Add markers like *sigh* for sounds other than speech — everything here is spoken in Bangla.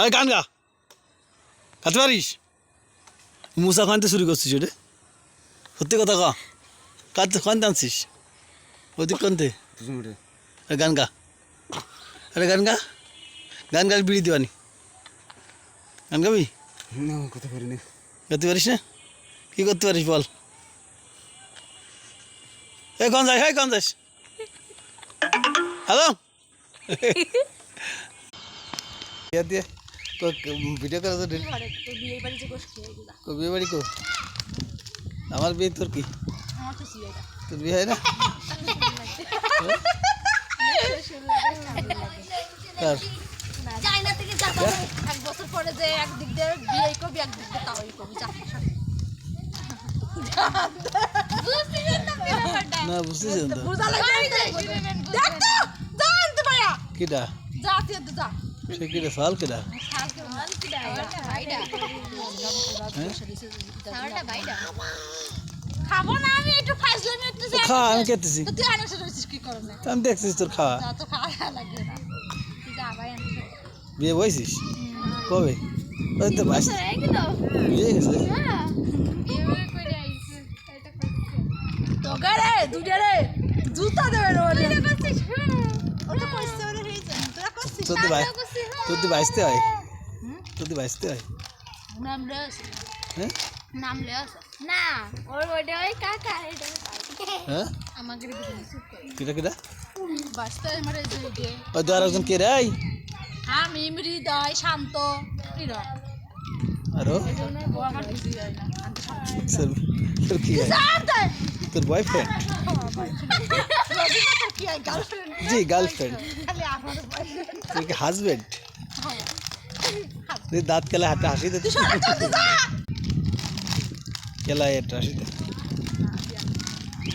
তাই গান গা। গাতে পারিস? মুসা খানতে শুরু করছিস ওটা। সত্যি কথা ক। কাঁদতে খান টানছিস ওদিক কানতে? গান গা। আরে গান গা। গান গাল বিড়ি দিবানি। গান গাবি? না কথা পারি না গাতে পারিস না? কি করতে পারিস বল। এ কোন যাই হ্যাঁ কোন যাস হ্যালো? *laughs* দিয়া দিয়ে। ভিডিও করা তো ঘরে তো বিয়ে বাড়ি যে গোষ্ঠী এগুলা কো বিয়ে বাড়ি কো আমার বিয়ে তোর কি আমার তো সিয়েটা তোর বিয়ে হয় না কার চায়না থেকে যাবো এক বছর পরে যে একদিক দিয়ে বিয়ে করবি একদিক দিয়ে তাওই করবি যা না বুঝতেছেন তো বুঝা লাগে দেখ তো যা আনতে পারা কিটা যা তুই তো যা সে কিটা সাল কিটা খাব না আমি একটু ফাইজলামি একটু তো খা আমি খেতেছি। তো তুই আনাসে রয়েছিস কি করো না আমি দেখছিস তোর খাওয়া। তো খাওয়া লাগবে না তুই যা ভাই আনতে বিয়ে বইছিস? কবে? ওই তো বাইশ বিয়ে গেছে? তোকে রে দুটো রে। জুতা দেবে রে ওরে ওটা কইছে ওরে হইছে তোরা করছিস তো ভাই তোর তো বাইশতে হয় তোর তো বাইশতে হয় নাম লেস হ্যাঁ নাম লেস না ওর ওটা ওই কাকা এটা হ্যাঁ আমাকে কিটা কিটা বাস্তা মারে যে যে ওই তো আর একজন কে রে আই আমি মৃদয় শান্ত কিরা আরো এজন্য বউ আমার বুঝি যায় না আনতে পারছি তোর তোর কি হয় জানতে তোর বয়ফ্রেন্ড রজিনা তোর কি হয় গার্লফ্রেন্ড জি গার্লফ্রেন্ড খালি আমার boyfriend। তোর কি হাজবেন্ড দাঁত কেলা হাতে হাসি দে। তুই সরে চল তুই যা। কেলা এটা হাসি দে।